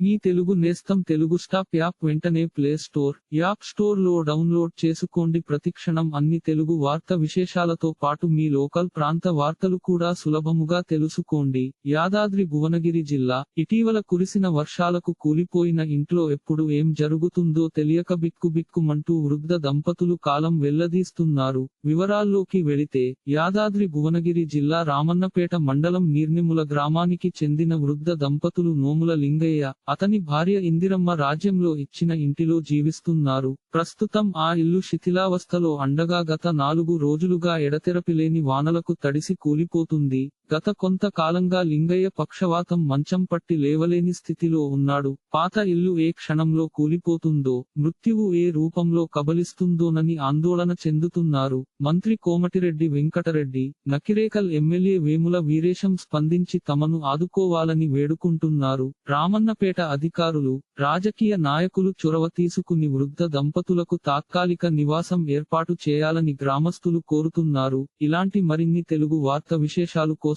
మీ తెలుగు నేస్తం Telugu stop app వెంటనే play store app స్టోర్లో డౌన్లోడ్ చేసుకోండి. ప్రతిక్షణం అన్ని తెలుగు వార్త విశేషాలతో పాటు మీ లోకల్ ప్రాంత వార్తలు కూడా సులభముగా తెలుసుకోండి. యాదాద్రి భువనగిరి జిల్లా ఇటీవల కురిసిన వర్షాలకు కూలిపోయిన ఇంట్లో ఎప్పుడు ఏం జరుగుతుందో తెలియక బిక్కుబిక్కుమంటూ వృద్ధ దంపతులు కాలం వెల్లదీస్తున్నారు వివరాల్లోకి వెళితే యాదాద్రి భువనగిరి జిల్లా రామన్నపేట మండలం నీర్నిముల గ్రామానికి చెందిన వృద్ధ దంపతులు నోముల లింగయ్య అతని భార్య ఇందిరమ్మ రాజ్యంలో ఇచ్చిన ఇంటిలో జీవిస్తున్నారు. ప్రస్తుతం ఆ ఇల్లు శిథిలావస్థలో అండగా గత నాలుగు రోజులుగా ఎడతెరపిలేని వానలకు తడిసి కూలిపోతుంది. గత కొంతకాలంగా లింగయ్య పక్షవాతం మంచం పట్టి లేవలేని స్థితిలో ఉన్నాడు. పాత ఇల్లు ఏ క్షణంలో కూలిపోతుందో మృత్యువు ఏ రూపంలో కబలిస్తుందోనని ఆందోళన చెందుతున్నారు. మంత్రి కోమటిరెడ్డి వెంకటరెడ్డి నకిరేకల్ ఎమ్మెల్యే వేముల వీరేశం స్పందించి తమను ఆదుకోవాలని వేడుకుంటున్నారు. రామన్నపేట అధికారులు రాజకీయ నాయకులు చొరవ తీసుకుని వృద్ధ దంపతులకు తాత్కాలిక నివాసం ఏర్పాటు చేయాలని గ్రామస్తులు కోరుతున్నారు. ఇలాంటి మరిన్ని తెలుగు వార్త విశేషాలు కోసం